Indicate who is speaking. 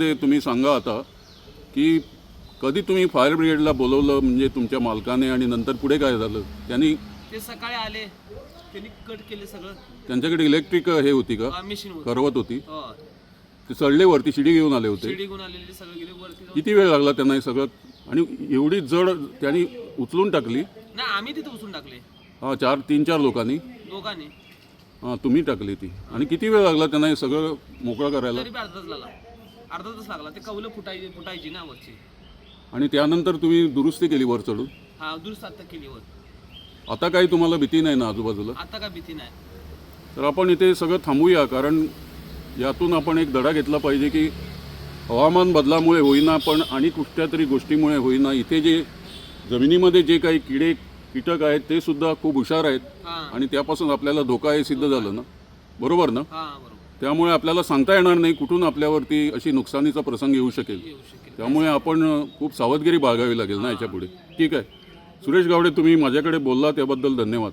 Speaker 1: ते तुम्ही सांगा आता की कधी तुम्ही फायर ब्रिगेडला बोलवलं म्हणजे तुमच्या मालकाने आणि नंतर पुढे काय झालं? त्यांनी
Speaker 2: ते सकाळी आले त्यांनी कट केले सगळं.
Speaker 1: त्यांच्याकडे इलेक्ट्रिक हे होती का?
Speaker 2: मिशन
Speaker 1: करवत होती. ते चढले वरती शिडी घेऊन आले होते.
Speaker 2: शिडी घेऊन आलेले सगळे गेले वरती जाऊन-
Speaker 1: किती वेळ लागला त्यांना हे सगळं? आणि एवढी जड त्यांनी उचलून टाकली?
Speaker 2: नाही आम्ही तिथे उचलून टाकले.
Speaker 1: हा चार तीन चार लोकांनी?
Speaker 2: दोघांनी.
Speaker 1: हां तुम्ही टाकली ती. आणि किती वेळ लागला त्यांना हे सगळं मोकळं करायला?
Speaker 2: तरी बी अर्धा तास लागला अर्धा तास लागला. ते कवलं फुटायची फुटायची ना वरची.
Speaker 1: आणि त्यानंतर तुम्ही दुरुस्ती केली वर चढून?
Speaker 2: हा दुरुस्त आता केली वर.
Speaker 1: आता काही तुम्हाला भीती नाही ना आजूबाजूला?
Speaker 2: आता काय भीती नाही.
Speaker 1: तर आपण इथे सगळं थांबूया कारण यातून आपण एक धडा घेतला पाहिजे की हवामान बदलामुळे होईना पण आणि कुठल्या तरी गोष्टीमुळे होईना. इथे जे जमिनीमध्ये जे काही किडे कीटक आहेत ते सुद्धा खूप हुशार आहेत.
Speaker 2: हा.
Speaker 1: आणि त्यापासून आपल्याला धोका हे सिद्ध झालं ना? बरोबर ना?
Speaker 2: हा बरोबर.
Speaker 1: त्यामुळे आपल्याला सांगता येणार नाही कुठून आपल्यावरती अशी नुकसानीचा प्रसंग येऊ शकेल. त्यामुळे आपण खूप सावधगिरी बाळगावी लागेल ना याच्यापुढे ठीक आहे. सुरेश गावडे तुम्ही माझ्याकडे बोलला त्याबद्दल धन्यवाद.